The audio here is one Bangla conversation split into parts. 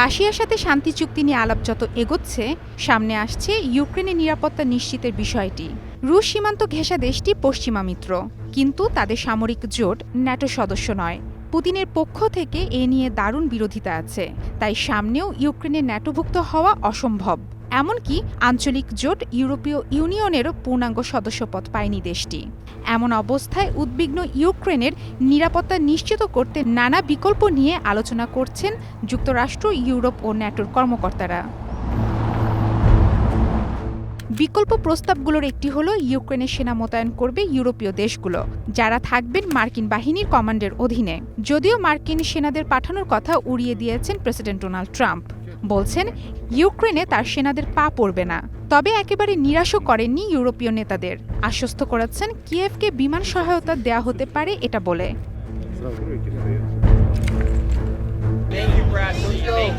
রাশিয়ার সাথে শান্তি চুক্তি নিয়ে আলাপ যত এগোচ্ছে, সামনে আসছে ইউক্রেনের নিরাপত্তা নিশ্চিতের বিষয়টি। রুশ সীমান্ত ঘেঁষা দেশটি পশ্চিমা মিত্র, কিন্তু তাদের সামরিক জোট ন্যাটো সদস্য নয়। পুতিনের পক্ষ থেকে এ নিয়ে দারুণ বিরোধিতা আছে, তাই সামনেও ইউক্রেনের ন্যাটোভুক্ত হওয়া অসম্ভব। এমনকি আঞ্চলিক জোট ইউরোপীয় ইউনিয়নেরও পূর্ণাঙ্গ সদস্যপদ পায়নি দেশটি। এমন অবস্থায় উদ্বিগ্ন ইউক্রেনের নিরাপত্তা নিশ্চিত করতে নানা বিকল্প নিয়ে আলোচনা করছেন যুক্তরাষ্ট্র, ইউরোপ ও ন্যাটোর কর্মকর্তারা। বিকল্প প্রস্তাবগুলোর একটি হলো, ইউক্রেনের সেনা মোতায়েন করবে ইউরোপীয় দেশগুলো, যারা থাকবেন মার্কিন বাহিনীর কমান্ডের অধীনে। যদিও মার্কিন সেনাদের পাঠানোর কথা উড়িয়ে দিয়েছেন প্রেসিডেন্ট ডোনাল্ড ট্রাম্প। বলছেন ইউক্রেনে তার সেনাদের পা পড়বে না। তবে একেবারে নিরাশও করেননি ইউরোপীয় নেতাদের। আশ্বস্ত করাচ্ছেন কিয়েভকে বিমান সহায়তা দেয়া হতে পারে এটা বলে।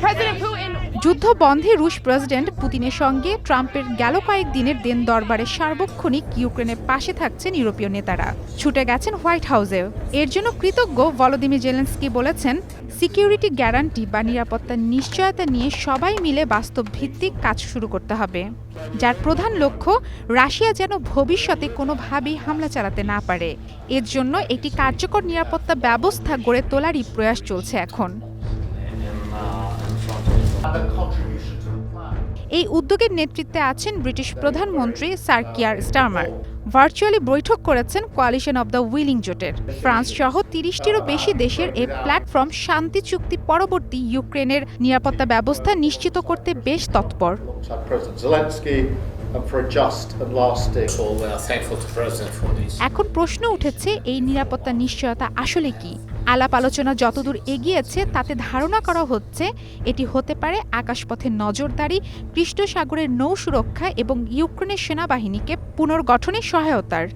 President Putin যুদ্ধ বন্ধে রুশ প্রেসিডেন্ট পুতিনের সঙ্গে ট্রাম্পের গেল কয়েক দিনের দেন দরবারে সার্বক্ষণিক ইউক্রেনের পাশে থাকছেন ইউরোপীয় নেতারা। ছুটে গেছেন হোয়াইট হাউসেও এর জন্য কৃতজ্ঞ ভলোদিমির জেলেন্সকি বলেছেন, সিকিউরিটি গ্যারান্টি বা নিরাপত্তার নিশ্চয়তা নিয়ে সবাই মিলে বাস্তব ভিত্তিক কাজ শুরু করতে হবে। যার প্রধান লক্ষ্য, রাশিয়া যেন ভবিষ্যতে কোনোভাবেই হামলা চালাতে না পারে। এর জন্য একটি কার্যকর নিরাপত্তা ব্যবস্থা গড়ে তোলারই প্রয়াস চলছে এখন। এই উদ্যোগের নেতৃত্বে আছেন ব্রিটিশ প্রধানমন্ত্রী স্যার কিয়ার স্টারমার। ভার্চুয়ালি বৈঠক করেছেন কোয়ালিশন অব দ্য উইলিং জোটের। ফ্রান্স সহ তিরিশটিরও বেশি দেশের এই প্ল্যাটফর্ম শান্তি চুক্তি পরবর্তী ইউক্রেনের নিরাপত্তা ব্যবস্থা নিশ্চিত করতে বেশ তৎপর। For this. এখন প্রশ্ন উঠেছে এই নিরাপত্তা নিশ্চয়তা আসলে কি? আলাপ আলোচনা যতদূর এগিয়েছে, তাতে ধারণা করা হচ্ছে এটি হতে পারে আকাশপথে নজরদারি কৃষ্ণ সাগরের নৌ সুরক্ষা এবং ইউক্রেনের সেনাবাহিনীকে পুনর্গঠনের সহায়তার।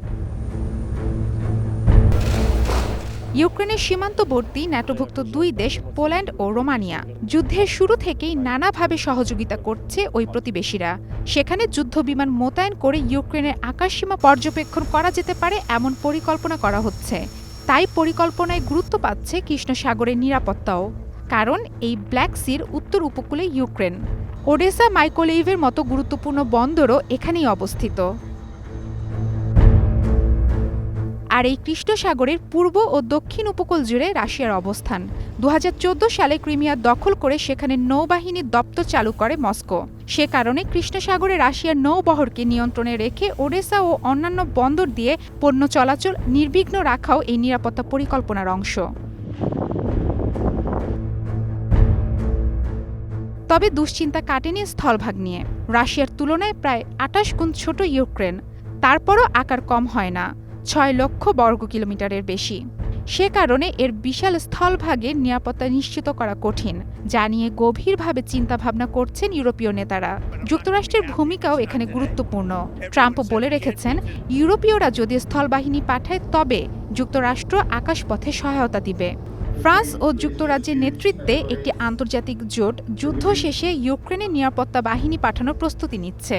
ইউক্রেনের সীমান্তবর্তী ন্যাটোভুক্ত দুই দেশ, পোল্যান্ড ও রোমানিয়া, যুদ্ধের শুরু থেকেই নানাভাবে সহযোগিতা করছে ওই প্রতিবেশীরা। সেখানে যুদ্ধবিমান মোতায়েন করে ইউক্রেনের আকাশসীমা পর্যবেক্ষণ করা যেতে পারে, এমন পরিকল্পনা করা হচ্ছে। তাই পরিকল্পনায় গুরুত্ব পাচ্ছে কৃষ্ণসাগরের নিরাপত্তাও, কারণ এই ব্ল্যাক সির উত্তর উপকূলে ইউক্রেন। ওডেসা মাইকোলেইভের মতো গুরুত্বপূর্ণ বন্দরও এখানেই অবস্থিত। আর এই কৃষ্ণ সাগরের পূর্ব ও দক্ষিণ উপকূল জুড়ে রাশিয়ার অবস্থান। দু হাজার চোদ্দ সালে ক্রিমিয়া দখল করে সেখানে নৌবাহিনীর দপ্তর চালু করে মস্কো। সে কারণে কৃষ্ণ সাগরে রাশিয়ার নৌবহরকে নিয়ন্ত্রণে রেখে ওডেসা ও অন্যান্য বন্দর দিয়ে পণ্য চলাচল নির্বিঘ্ন রাখাও এই নিরাপত্তা পরিকল্পনার অংশ। তবে দুশ্চিন্তা কাটেনি স্থলভাগ নিয়ে। রাশিয়ার তুলনায় প্রায় আটাশ গুণ ছোট ইউক্রেন। তারপরও আকার কম হয় না। ছয় লক্ষ বর্গ কিলোমিটারের বেশি। সে কারণে এর বিশাল স্থলভাগে নিরাপত্তা নিশ্চিত করা কঠিন, যা নিয়ে গভীরভাবে চিন্তাভাবনা করছেন ইউরোপীয় নেতারা। যুক্তরাষ্ট্রের ভূমিকাও এখানে গুরুত্বপূর্ণ। ট্রাম্প বলে রেখেছেন, ইউরোপীয়রা যদি স্থলবাহিনী পাঠায়, তবে যুক্তরাষ্ট্র আকাশপথে সহায়তা দিবে। ফ্রান্স ও যুক্তরাজ্যের নেতৃত্বে একটি আন্তর্জাতিক জোট যুদ্ধ শেষে ইউক্রেনের নিরাপত্তা বাহিনী পাঠানোর প্রস্তুতি নিচ্ছে.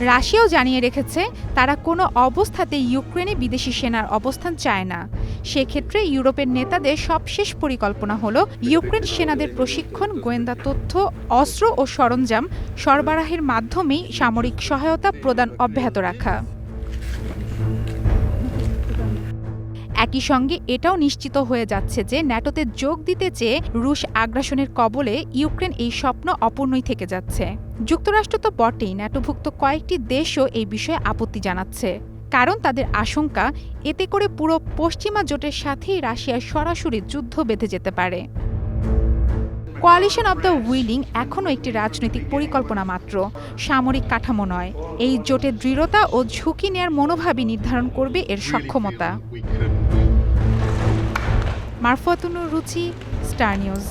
রাশিয়াও জানিয়ে রেখেছে তারা কোনো অবস্থাতে ইউক্রেনে বিদেশি সেনার অবস্থান চায় না। সেক্ষেত্রে ইউরোপের নেতাদের সবশেষ পরিকল্পনা হল ইউক্রেন সেনাদের প্রশিক্ষণ, গোয়েন্দা তথ্য, অস্ত্র ও সরঞ্জাম সরবরাহের মাধ্যমেই সামরিক সহায়তা প্রদান অব্যাহত রাখা। একই সঙ্গে এটাও নিশ্চিত হয়ে যাচ্ছে যে ন্যাটোতে যোগ দিতে চেয়ে রুশ আগ্রাসনের কবলে ইউক্রেন এই স্বপ্ন অপূর্ণই থেকে যাচ্ছে। যুক্তরাষ্ট্র তো বটেই ন্যাটোভুক্ত কয়েকটি দেশও এই বিষয়ে আপত্তি জানাচ্ছে। কারণ তাদের আশঙ্কা, এতে করে পুরো পশ্চিমা জোটের সাথেই রাশিয়ার সরাসরি যুদ্ধ বেঁধে যেতে পারে। কোয়ালিশন অব দ্য উইলিং এখনও একটি রাজনৈতিক পরিকল্পনা মাত্র, সামরিক কাঠামো নয়। এই জোটের দৃঢ়তা ও ঝুঁকি নেয়ার মনোভাবই নির্ধারণ করবে এর সক্ষমতা। মারফতুনুর রুচি স্টার নিউজ।